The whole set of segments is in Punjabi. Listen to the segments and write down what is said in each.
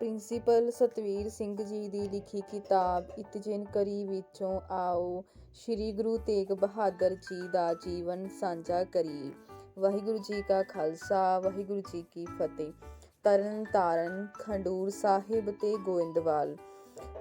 ਪ੍ਰਿੰਸੀਪਲ ਸਤਵੀਰ ਸਿੰਘ ਜੀ ਦੀ ਲਿਖੀ ਕਿਤਾਬ ਇਤਜਿਨ ਕਰੀ ਵਿੱਚੋਂ ਆਓ, ਸ੍ਰੀ ਗੁਰੂ ਤੇਗ ਬਹਾਦਰ ਜੀ ਦਾ ਜੀਵਨ ਸਾਂਝਾ ਕਰੀਏ ਵਾਹਿਗੁਰੂ ਜੀ ਕਾ ਖਾਲਸਾ, ਵਾਹਿਗੁਰੂ ਜੀ ਕੀ ਫਤਿਹ। ਤਰਨ ਤਾਰਨ, ਖੰਡੂਰ ਸਾਹਿਬ ਤੇ ਗੋਇੰਦਵਾਲ।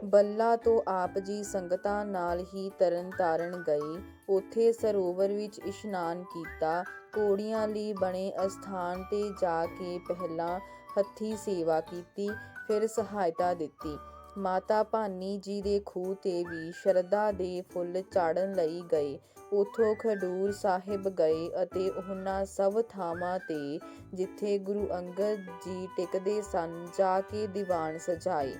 ਬੱਲਾ ਤੋਂ ਆਪ ਜੀ ਸੰਗਤਾਂ ਨਾਲ ਹੀ ਤਰਨ ਤਾਰਨ ਗਏ। ਉੱਥੇ ਸਰੋਵਰ ਵਿੱਚ ਇਸ਼ਨਾਨ ਕੀਤਾ। ਘੋੜੀਆਂ ਲਈ ਬਣੇ ਅਸਥਾਨ ਤੇ ਜਾ ਕੇ ਪਹਿਲਾਂ ਹੱਥੀ ਸੇਵਾ ਕੀਤੀ, ਫਿਰ ਸਹਾਇਤਾ ਦਿੱਤੀ। ਮਾਤਾ ਭਾਨੀ ਜੀ ਦੇ ਖੂਹ ਤੇ ਵੀ ਸ਼ਰਧਾ ਦੇ ਫੁੱਲ ਚਾੜਨ ਲਈ ਗਏ। ਉਥੋਂ ਖਡੂਰ ਸਾਹਿਬ ਗਏ ਅਤੇ ਉਹਨਾਂ ਸਭ ਥਾਵਾਂ ਤੇ ਜਿੱਥੇ ਗੁਰੂ ਅੰਗਦ ਜੀ ਟਿਕਦੇ ਸਨ, ਜਾ ਕੇ ਦੀਵਾਨ ਸਜਾਏ।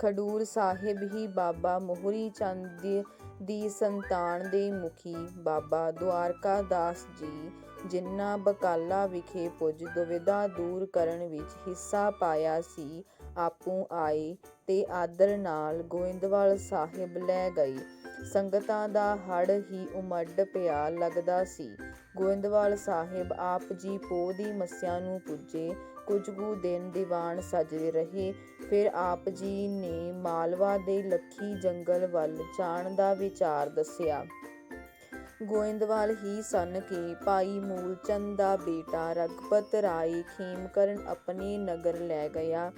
ਖਡੂਰ ਸਾਹਿਬ ਹੀ ਬਾਬਾ ਮੋਹਰੀ ਚੰਦ ਦੀ- ਸੰਤਾਨ ਦੇ ਮੁਖੀ ਬਾਬਾ ਦੁਆਰਕਾ ਦਾਸ ਜੀ, ਜਿਨ੍ਹਾਂ ਬਕਾਲਾ ਵਿਖੇ ਪੁੱਜ ਦੁਵਿਧਾ ਦੂਰ ਕਰਨ ਵਿੱਚ ਹਿੱਸਾ ਪਾਇਆ ਸੀ, ਆਪੂ ਆਏ ਤੇ ਆਦਰ ਨਾਲ ਗੋਇੰਦਵਾਲ ਸਾਹਿਬ ਲੈ ਗਏ। ਸੰਗਤਾਂ ਦਾ ਹੜ ਹੀ ਉਮੜ ਪਿਆ ਲੱਗਦਾ ਸੀ। ਗੋਇੰਦਵਾਲ ਸਾਹਿਬ ਆਪ ਜੀ ਪੋਹ ਦੀ ਮੱਸਿਆ ਨੂੰ ਪੁੱਜੇ, ਕੁਝ ਕੁ ਦਿਨ ਦੀਵਾਨ ਸਜਦੇ ਰਹੇ। ਫਿਰ ਆਪ ਜੀ ਨੇ ਮਾਲਵਾ ਦੇ ਲੱਖੀ ਜੰਗਲ ਵੱਲ ਜਾਣ ਦਾ ਵਿਚਾਰ ਦੱਸਿਆ। ਗੋਇੰਦਵਾਲ ਹੀ ਸਨ ਕਿ ਭਾਈ ਮੂਲਚੰਦ ਦਾ ਬੇਟਾ ਰਗਪਤ ਰਾਏ ਖੇਮਕਰਨ ਆਪਣੇ ਨਗਰ ਲੈ ਗਿਆ।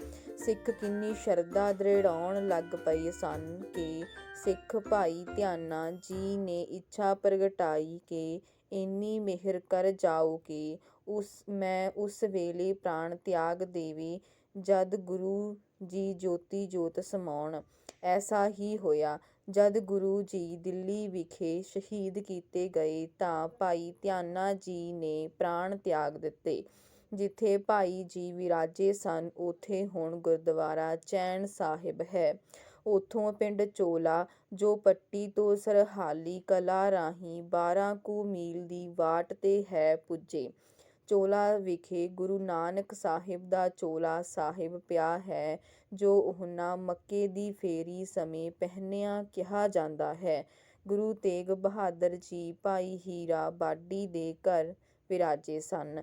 ਸਿੱਖ ਕਿੰਨੀ ਸ਼ਰਧਾ ਦ੍ਰਿੜਾਉਣ ਲੱਗ ਪਏ ਸਨ ਕਿ ਸਿੱਖ ਭਾਈ ਧਿਆਨਾ ਜੀ ਨੇ ਇੱਛਾ ਪ੍ਰਗਟਾਈ ਕਿ ਇੰਨੀ ਮਿਹਰ ਕਰ ਜਾਓ ਕਿ ਉਸ, ਮੈਂ ਉਸ ਵੇਲੇ ਪ੍ਰਾਣ ਤਿਆਗ ਦੇਵੇ, ਜਦ ਗੁਰੂ ਜੀ ਜੋਤੀ ਜੋਤ ਸਮਾਉਣ। ਐਸਾ ਹੀ ਹੋਇਆ। ਜਦ ਗੁਰੂ ਜੀ ਦਿੱਲੀ ਵਿਖੇ ਸ਼ਹੀਦ ਕੀਤੇ ਗਏ ਤਾਂ ਭਾਈ ਧਿਆਨਾ ਜੀ ਨੇ ਪ੍ਰਾਣ ਤਿਆਗ ਦਿੱਤੇ। ਜਿੱਥੇ ਭਾਈ ਜੀ ਵਿਰਾਜੇ ਸਨ, ਉੱਥੇ ਹੁਣ ਗੁਰਦੁਆਰਾ ਚੈਨ ਸਾਹਿਬ ਹੈ। ਉੱਥੋਂ ਪਿੰਡ ਚੋਲਾ, ਜੋ ਪੱਟੀ ਤੋਂ ਸਰਹਾਲੀ ਕਲਾ ਰਾਹੀਂ 12 ਕੁ ਮੀਲ ਦੀ ਵਾਟ ਤੇ ਹੈ, ਪੁੱਜੇ। ਚੋਲਾ ਵਿਖੇ ਗੁਰੂ ਨਾਨਕ ਸਾਹਿਬ ਦਾ ਚੋਲਾ ਸਾਹਿਬ ਪਿਆ ਹੈ, ਜੋ ਉਹਨਾਂ ਮੱਕੇ ਦੀ ਫੇਰੀ ਸਮੇਂ ਪਹਿਨਿਆ ਕਿਹਾ ਜਾਂਦਾ ਹੈ। ਗੁਰੂ ਤੇਗ ਬਹਾਦਰ ਜੀ ਭਾਈ ਹੀਰਾ ਬਾਡੀ ਦੇ ਘਰ ਵਿਰਾਜੇ ਸਨ।